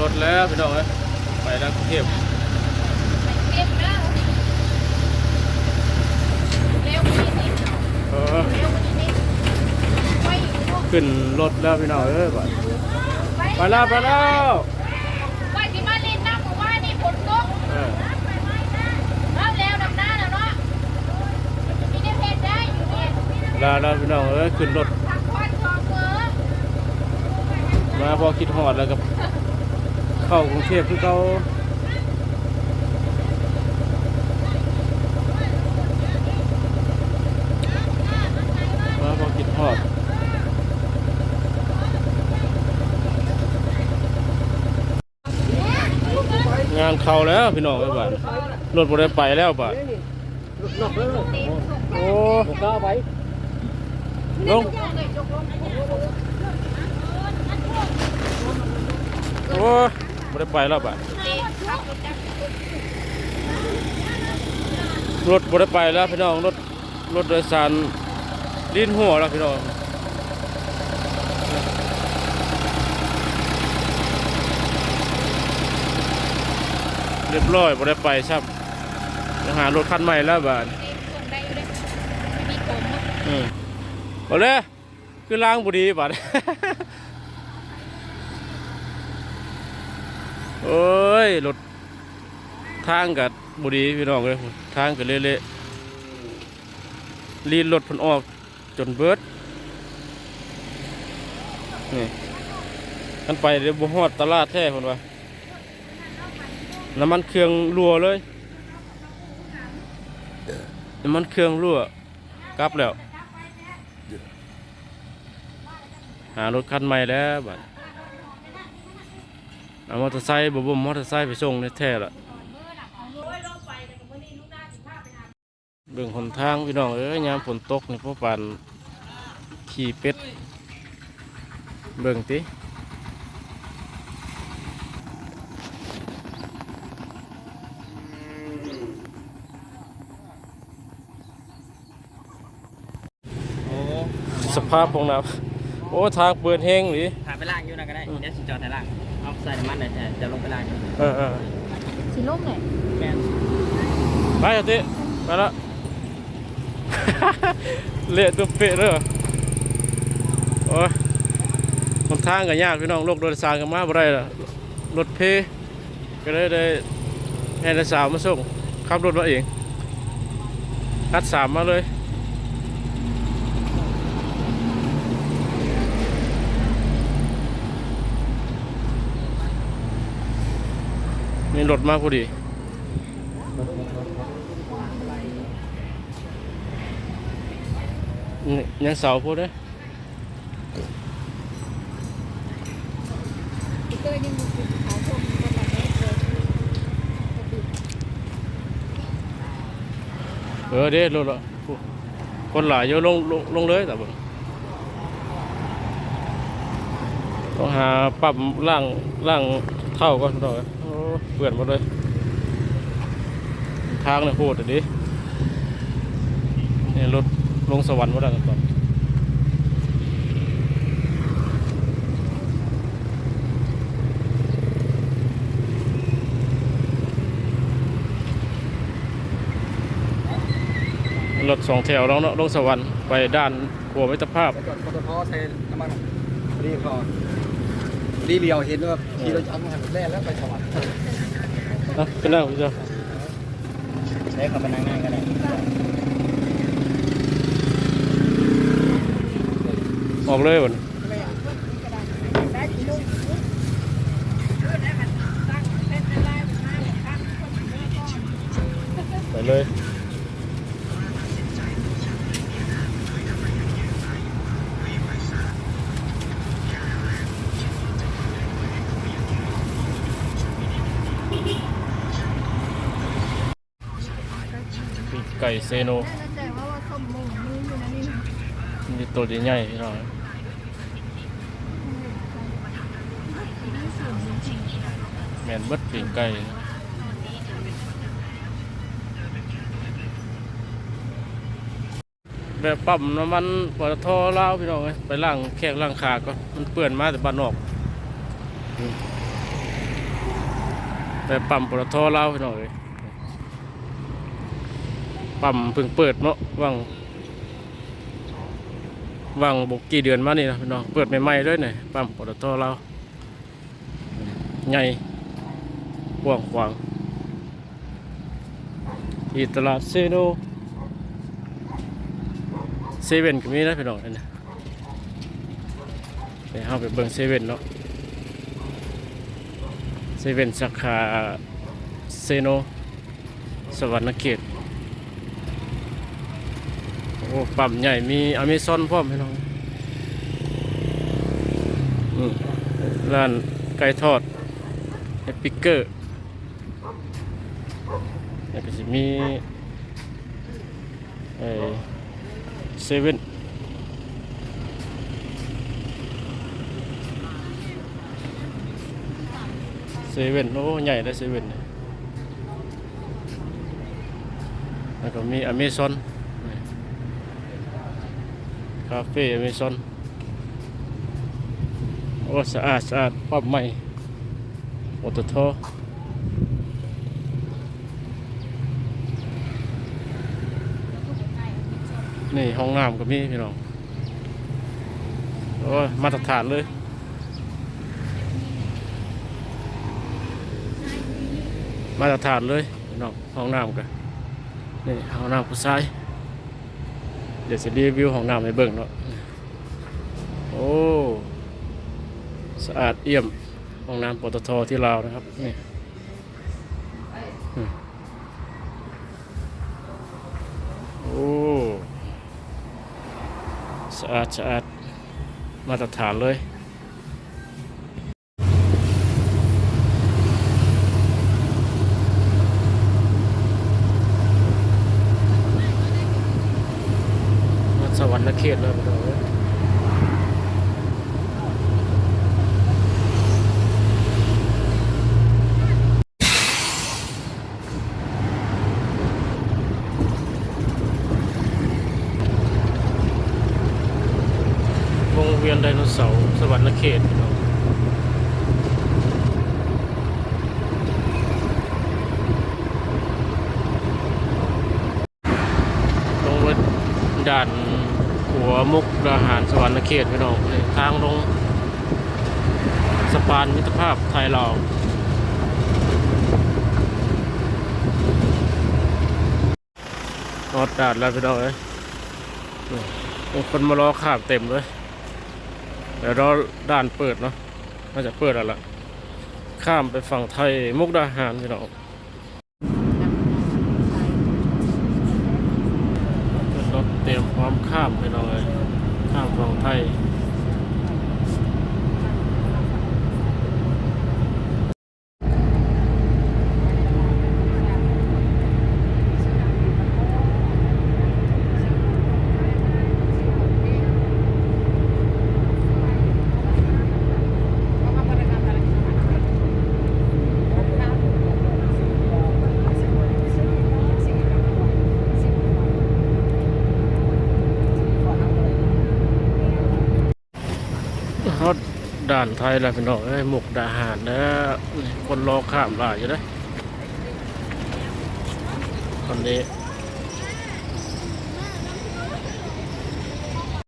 รถแล้วพี่น้องเอ้ยไปแล้วกรุงเทพเก็บเด้อเร็วกว่านี้นิดเออเร็วกว่านี้นิดไม่ลูกขึ้นรถแล้วพี่น้องเอ้ยไปไปไปแล้วไปแล้วว่าสิมาเล่นน้ำเพราะว่านี่ฝนตกเออเอาแล้วดำหน้าแล้วเนาะมีได้เพชรได้อยู่เนี่ย ลาแล้วพี่น้องเอ้ยขึ้นรถพักผ่อนชอเกอมาพอคิดฮอดแล้วกับ เข้ากรุงเทพคือเขางานเข้าแล้วพี่น้องไอ้บ้านรถบ่ได้ไปแล้วบ้านโอ้ก็เอาไว้ลงโอ้ บ่ได้ไปแล้วบ้านรถบ่ได้ไปแล้วพี่น้องรถรถโดยสารลิ้นหัวแล้วพี่น้องเรียบร้อยบ่ได้ไปครับจะหารถคันใหม่แล้วบ้านส่งได้อยู่เลยไม่มีผมอืมเอาเลยคือล้างบุรีบัด โอ้ยรถทางกับบุรีพี่น้องเลยทางกับเละๆลีนรถพันออกจนเบิดนี่กันไปเดี๋ยวบ่ฮอดตลาดแท้คนว่าน้ำมันเครื่องรั่วเลยน้ำมันเครื่องรั่วกลับแล้ว หารถคันใหม่แล้วบัด เอามอเตอร์ไซค์บ่บ่มมอเตอร์ไซค์ไปส่งในแท้ละเบิ่งหนทางพี่น้องเอ้ยยามฝนตกนี่พวกปานขี่เป็ด เบิ่งติสภาพของน้ำโอ้ ทางเปิดแห้งหรือถ่ายไปล่างอยู่นะก็ได้ เดี๋ยวสิจอดถ่ายล่าง เอาใส่น้ำมันเลยจะลงไปล่างอยู่เออเออสีล่มเลยแม่นไปเอาติไปละ เละตัวเปะเลยโอ้ยหนทางก็ยากพี่น้องโลกโดยสารกันมาบ่ได้ล่ะรถเพก็เลยได้ให้นักสาวมาส่งขับรถมาเองคัดสามมาเลย มีรถมาพอดีนี่ยังเสาพูดเด้เออเด้รถละคนหลายเยอะลงลงลงเลยแต่บ่ต้องหาปรับล่างล่างเท่าก่อนหน่อยโอ้ เปื่อนหมดเลยทางเนี่ยโหดอะดินี่รถลงสวรรค์มาได้กันก่อนรถสองแถวแล้วเนาะลงสวรรค์ไปด้านขัวมิตรภาพ ไปจอดปตทใส่น้ำมันรีบพอน รีเดียวเห็นว่าขี่รถจักรมาแล่แล้วไปสวรรค์นะเป็นนั่งพี่เจ้าใช้เขาไปนั่งง่ายก็ได้ออกเลยบ่นไปเลยปีก ไก่เซโนแต่ว่าว่าส้มมุงมีอยู่นะนี่มีตัวใหญ่ๆพี่น้องแมนเบิดปีกไก่แบบปั๊มน้ำมันปตทเล่าพี่น้องไปล้างแข้งล้างขาก็มันเปื้อนมาแต่บ้านนอกอืมไปปั๊มปตทเล่าพี่น้องเอ้ย ปั๊มเพิ่งเปิดเนาะว่างว่างบกกี่เดือนมานี่นะพี่น้องเปิดใหม่ๆเลยเนี่ยปั๊มปตทลาใหญ่กว้างขวางที่ตลาดเซโนเซเว่นก็มีนะพี่น้องนนี้ไปเข้าไปเบิ่งเซเว่นเนาะเซเว่นสาขาเซโนสวรรณเขต โอ้ปั๊มใหญ่มีอเมซอนพร้อมให้น้องร้านไก่ทอดแฮปปี้เกอร์แล้วก็จะมีไอ้เซเว่นเซเว่นโอ้ใหญ่เลยเซเว่นแล้วก็มีอเมซอน คาเฟ่อเมซอนโอ้สะอาดสะอาดปั๊บใหม่โอตโทนี่ห้องน้ำก็มีพี่น้องโอ้มาตรฐานเลยมาตรฐานเลยน้องห้องน้ำกันนี่ห้องน้ำผู้ชาย เดี๋ยวจะรีวิวห้องน้ำให้เบิ่งเนาะโอ้สะอาดเอี่ยมห้องน้ำปตทที่ลาวนะครับนี่โอ้สะอาดสะอาดมาตรฐานเลย มันสวรรค์เขตเลยพี่น้องเอ้ยวงเวียนไดโนเสาร์สวรรค์เขตพี่น้องลงรถด่าน มุกดาหารสวรรค์เขตพี่น้องทางลงสะพานมิตรภาพไทยลาวรถด่านแล้วพี่น้องเอ้ยคนมารอข้ามเต็มเลยเดี๋ยวรอด่านเปิดเนาะน่าจะเปิดแล้วล่ะ ข้ามไปฝั่งไทยมุกดาหารพี่น้อง รถเตรียมพร้อมข้ามไปเลยข้ามฝั่งไทย ฮอดด่านไทยแล้วพี่น้องเอ้ยหมกดาหารนะคนรอข้ามหลายอยู่เด้อคนนี้